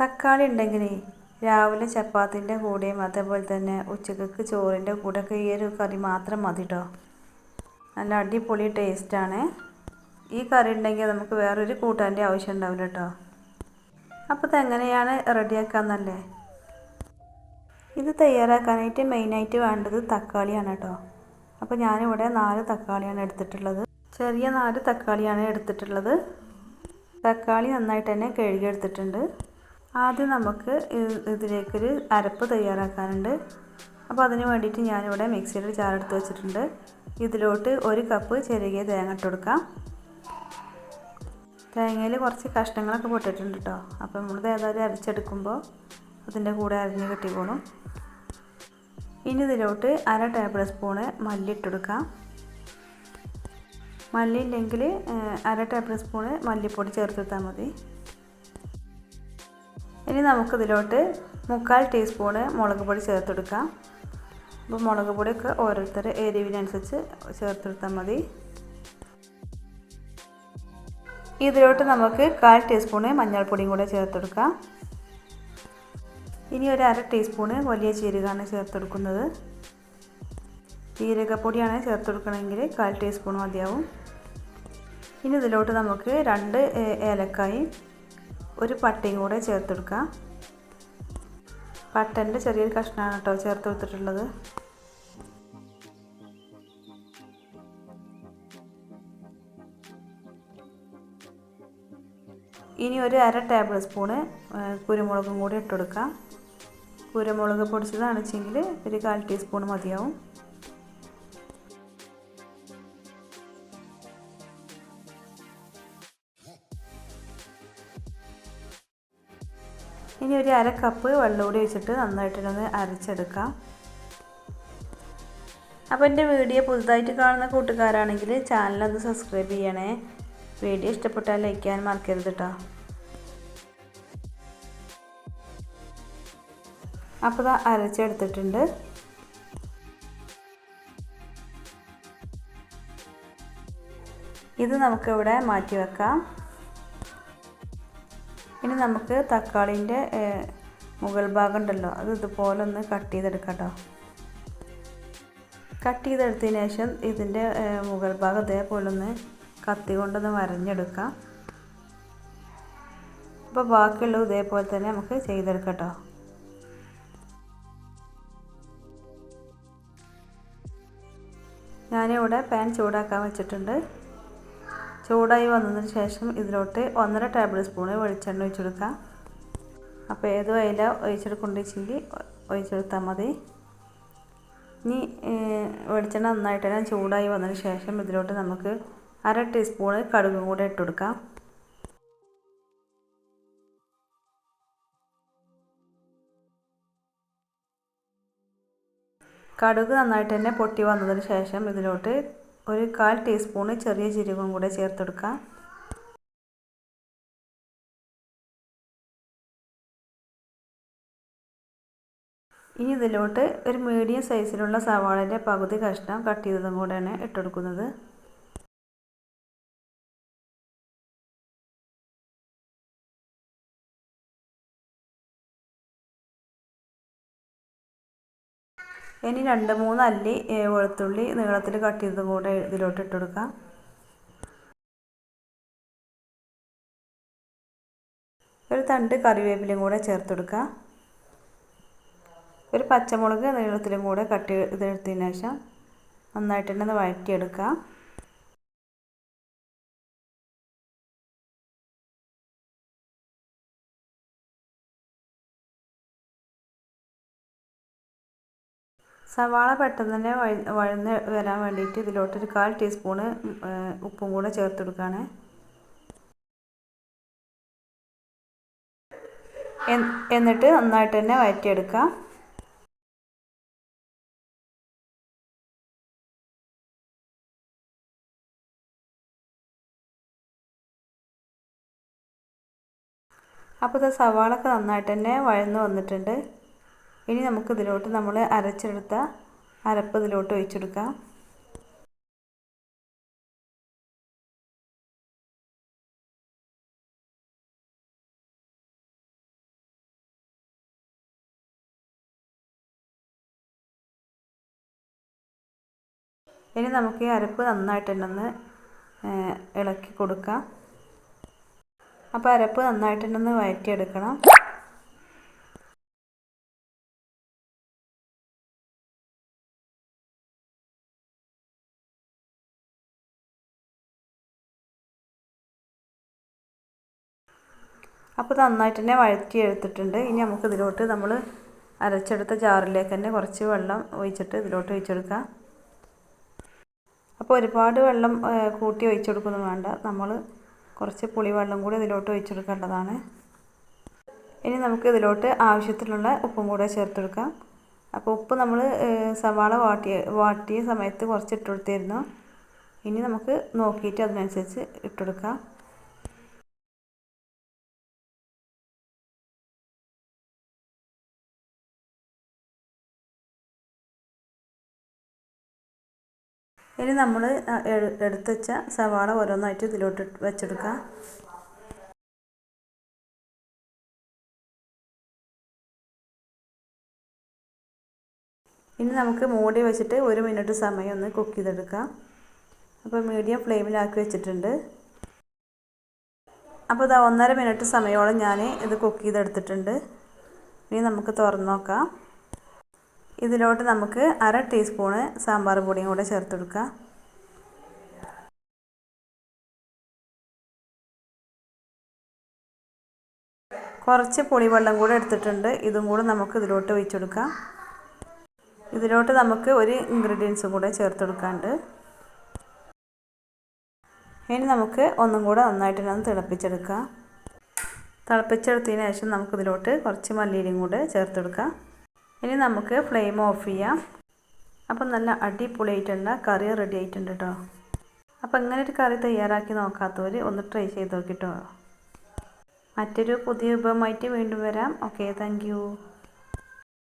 തക്കാളി ഉണ്ടെങ്കിൽ രാവിലെ ചപ്പാത്തിന്റെ കൂടെയും അതേപോലെ തന്നെ ഉച്ചയ്ക്ക് ചോറിന്റെ കൂടെയൊക്കെ ഈ ഒരു കറി മാത്രം മതി കേട്ടോ നല്ല അടിപൊളി ടേസ്റ്റാണ് ഈ കറി ഉണ്ടെങ്കിൽ നമുക്ക് വേറൊരു കൂട്ടാന്റെ ആവശ്യം ഉണ്ടാവില്ല കേട്ടോ അപ്പോൾ ഇതെങ്ങനെയാണ് റെഡിയാക്കാന്നല്ലേ? ഇത് തയ്യാറാക്കാനായിട്ട് മെയിനായിട്ട് വേണ്ടത് തക്കാളിയാണ് കേട്ടോ അപ്പോൾ ഞാനിവിടെ നാല് തക്കാളിയാണ് എടുത്തിട്ടുള്ളത്. ചെറിയ നാല് തക്കാളിയാണ് എടുത്തിട്ടുള്ളത്. തക്കാളി നന്നായിട്ട് തന്നെ കഴുകിയെടുത്തിട്ടുണ്ട് ആദ്യം നമുക്ക് ഇതിലേക്കൊരു അരപ്പ് തയ്യാറാക്കാനുണ്ട്. അപ്പോൾ അതിന് വേണ്ടിയിട്ട് ഞാനിവിടെ മിക്സിയിൽ ചാറെടുത്ത് വെച്ചിട്ടുണ്ട്. ഇതിലോട്ട് ഒരു കപ്പ് ചെറിയ തേങ്ങ ഇട്ട് കൊടുക്കാം. തേങ്ങയിൽ കുറച്ച് കഷ്ണങ്ങളൊക്കെ പൊട്ടിട്ടുണ്ട് കേട്ടോ അപ്പോൾ നമ്മൾ ഏതായാലും അരച്ചെടുക്കുമ്പോൾ അതിന്റെ കൂടെ അരിഞ്ഞ് കിട്ടിക്കോളും. ഇനി ഇതിലോട്ട് അര ടേബിൾ സ്പൂണ് മല്ലി കൊടുക്കാം. മല്ലി ഇല്ലെങ്കിൽ അര ടേബിൾ സ്പൂണ് മല്ലിപ്പൊടി ചേർത്തെടുത്താൽ മതി. ഇനി നമുക്കിതിലോട്ട് മുക്കാൽ ടീസ്പൂണ് മുളക് പൊടി ചേർത്തെടുക്കാം. അപ്പോൾ മുളക് പൊടിയൊക്കെ ഓരോരുത്തരുടെ എരിവിനനുസരിച്ച് ചേർത്തെടുത്താൽ മതി. ഇതിലോട്ട് നമുക്ക് കാൽ ടീസ്പൂണ് മഞ്ഞൾപ്പൊടിയും കൂടെ ചേർത്തെടുക്കാം. ഇനി ഒരു അര ടീസ്പൂണ് വലിയ ജീരകമാണ് ചേർത്തെടുക്കുന്നത്. ജീരകപ്പൊടിയാണ് ചേർത്തെടുക്കണമെങ്കിൽ കാൽ ടീസ്പൂൺ മതിയാവും. ഇനി ഇതിലോട്ട് നമുക്ക് രണ്ട് ഏലക്കായും ഒരു പട്ടയും കൂടെ ചേർത്തെടുക്കാം പട്ടന്റെ ചെറിയൊരു കഷ്ണമാണ് കേട്ടോ ചേർത്ത് കൊടുത്തിട്ടുള്ളത്. ഇനി ഒരു അര ടേബിൾ സ്പൂണ് കുരുമുളകും കൂടി ഇട്ടെടുക്കാം കുരുമുളക് പൊടിച്ചതാണെച്ചെങ്കിൽ ഒരു കാൽ ടീസ്പൂൺ മതിയാവും. ഇനി ഒരു അര കപ്പ് വെള്ളം കൂടി വെച്ചിട്ട് നന്നായിട്ടൊന്ന് അരച്ചെടുക്കാം. അപ്പോൾ എന്റെ വീഡിയോ പുതുതായിട്ട് കാണുന്ന കൂട്ടുകാരാണെങ്കിൽ ചാനലൊന്ന് സബ്സ്ക്രൈബ് ചെയ്യണേ. വീഡിയോ ഇഷ്ടപ്പെട്ടാൽ ലൈക്ക് ചെയ്യാൻ മറക്കരുത് കേട്ടോ അപ്പോൾ ഇത് അരച്ചെടുത്തിട്ടുണ്ട്. ഇത് നമുക്കിവിടെ മാറ്റി വെക്കാം. ഇനി നമുക്ക് തക്കാളിന്റെ മുകൾ ഭാഗം ഉണ്ടല്ലോ അത് ഇതുപോലെ ഒന്ന് കട്ട് ചെയ്തെടുക്കാം കേട്ടോ. കട്ട് ചെയ്തെടുത്തതിന് ശേഷം ഇതിന്റെ മുകൾ ഭാഗം ഇതേപോലെ ഒന്ന് കത്തി കൊണ്ടൊന്ന് വരഞ്ഞെടുക്കാം. അപ്പോൾ ബാക്കിയുള്ളത് ഇതേപോലെ തന്നെ നമുക്ക് ചെയ്തെടുക്കാം കേട്ടോ. ഞാനിവിടെ പാൻ ചൂടാക്കാൻ വെച്ചിട്ടുണ്ട്. ചൂടായി വന്നതിന് ശേഷം ഇതിലോട്ട് ഒന്നര ടേബിൾ സ്പൂണ് വെളിച്ചെണ്ണ ഒഴിച്ചെടുക്കാം അപ്പോൾ ഏത് അയില ഒഴിച്ചെടുക്കുന്നുണ്ടെങ്കിൽ ഒഴിച്ചെടുത്താൽ മതി. ഇനി വെളിച്ചെണ്ണ നന്നായിട്ട് തന്നെ ചൂടായി വന്നതിന് ശേഷം ഇതിലോട്ട് നമുക്ക് അര ടീസ്പൂണ് കടുകും കൂടെ ഇട്ട് കൊടുക്കാം. കടുക് നന്നായിട്ട് തന്നെ പൊട്ടി വന്നതിന് ശേഷം ഇതിലോട്ട് ഒരു കാൽ ടീസ്പൂണ് ചെറിയ ജീരകവും കൂടെ ചേർത്തെടുക്കാം. ഇനി ഇതിലോട്ട് ഒരു മീഡിയം സൈസിലുള്ള സവാളന്റെ പകുതി കഷ്ണം കട്ട് ചെയ്തതും കൂടെയാണ് ഇട്ടെടുക്കുന്നത്. ഇനി രണ്ട് മൂന്ന് അല്ലി വെളുത്തുള്ളി നീളത്തിൽ കട്ട് ചെയ്തതും കൂടെ ഇതിലോട്ട് ഇട്ട് കൊടുക്കാം. ഒരു തണ്ട് കറിവേപ്പിലയും കൂടെ ചേർത്ത് കൊടുക്കുക ഒരു പച്ചമുളക് നീളത്തിലും കൂടെ കട്ട് ചെയ്തെടുത്തതിന് ശേഷം നന്നായിട്ട് തന്നെ വഴറ്റിയെടുക്കാം. സവാള പെട്ടെന്ന് തന്നെ വഴ വഴന്ന് വരാൻ വേണ്ടിയിട്ട് ഇതിലോട്ടൊരു കാൽ ടീസ്പൂണ് ഉപ്പും കൂടെ ചേർത്ത് കൊടുക്കുകയാണ് എന്നിട്ട് നന്നായിട്ട് തന്നെ വഴറ്റിയെടുക്കാം അപ്പോൾ ഇത് സവാളൊക്കെ നന്നായിട്ട് തന്നെ വഴന്ന് വന്നിട്ടുണ്ട്. ഇനി നമുക്ക് ഇതിലോട്ട് നമ്മൾ അരച്ചെടുത്ത അരപ്പ് ഇതിലോട്ട് ഒഴിച്ചെടുക്കാം. ഇനി നമുക്ക് ഈ അരപ്പ് നന്നായിട്ട് ഒന്ന് ഇളക്കി കൊടുക്കാം. അപ്പോൾ അരപ്പ് നന്നായിട്ട് നന്നായിട്ടുണ്ടെന്ന് വഴറ്റിയെടുക്കണം അപ്പോൾ നന്നായിട്ട് തന്നെ വഴറ്റി എടുത്തിട്ടുണ്ട്. ഇനി നമുക്ക് ഇതിലോട്ട് നമ്മൾ അരച്ചെടുത്ത ജാറിലേക്ക് തന്നെ കുറച്ച് വെള്ളം ഒഴിച്ചിട്ട് ഇതിലോട്ട് ഒഴിച്ചെടുക്കാം അപ്പോൾ ഒരുപാട് വെള്ളം കൂട്ടി ഒഴിച്ചെടുക്കൊന്നും വേണ്ട. നമ്മൾ കുറച്ച് പുളിവെള്ളം കൂടി ഇതിലോട്ട് ഒഴിച്ചെടുക്കേണ്ടതാണ് ഇനി നമുക്ക് ഇതിലോട്ട് ആവശ്യത്തിനുള്ള ഉപ്പും കൂടെ ചേർത്തെടുക്കാം അപ്പോൾ ഉപ്പ് നമ്മൾ സവാള വാട്ടിയ വാട്ടിയ സമയത്ത് കുറച്ച് ഇട്ടുകൊടുത്തിരുന്നു ഇനി നമുക്ക് നോക്കിയിട്ട് അതിനനുസരിച്ച് ഇട്ടെടുക്കാം ഇനി നമ്മൾ എടുത്തു വെച്ച സവാള ഓരോന്നായിട്ട് ഇതിലോട്ട് വെച്ചെടുക്കാം. ഇനി നമുക്ക് മൂടി വെച്ചിട്ട് ഒരു മിനിറ്റ് സമയം ഒന്ന് കുക്ക് ചെയ്തെടുക്കാം. അപ്പോൾ മീഡിയം ഫ്ലെയിമിലാക്കി വെച്ചിട്ടുണ്ട്. അപ്പോൾ ഇതാ ഒന്നര മിനിറ്റ് സമയോളം ഞാൻ ഇത് കുക്ക് ചെയ്തെടുത്തിട്ടുണ്ട്. ഇനി നമുക്ക് തുറന്നു നോക്കാം. ഇതിലോട്ട് നമുക്ക് അര ടീസ്പൂണ് സാമ്പാർ പൊടിയും കൂടെ ചേർത്ത് കൊടുക്കാം കുറച്ച് പുളിവെള്ളം കൂടെ എടുത്തിട്ടുണ്ട്. ഇതും കൂടെ നമുക്ക് ഇതിലോട്ട് ഒഴിച്ചു കൊടുക്കാം ഇതിലോട്ട് നമുക്ക് ഒരു ഇൻഗ്രീഡിയൻസും കൂടെ ചേർത്ത് കൊടുക്കാണ്ട് ഇനി നമുക്ക് ഒന്നും കൂടെ നന്നായിട്ട് ഒന്ന് തിളപ്പിച്ചെടുക്കാം. തിളപ്പിച്ചെടുത്തതിന് ശേഷം നമുക്കിതിലോട്ട് കുറച്ച് മല്ലിയിലും കൂടെ ചേർത്തെടുക്കാം. ഇനി നമുക്ക് ഫ്ലെയിം ഓഫ് ചെയ്യാം. അപ്പം നല്ല അടിപൊളിയായിട്ടുള്ള കറി റെഡി ആയിട്ടുണ്ട് കേട്ടോ അപ്പം ഇങ്ങനെ ഒരു കറി തയ്യാറാക്കി നോക്കാത്തവർ ഒന്ന് ട്രൈ ചെയ്ത് നോക്കിട്ടോ. മറ്റൊരു പുതിയ വിഭവമായിട്ട് വീണ്ടും വരാം. Okay thank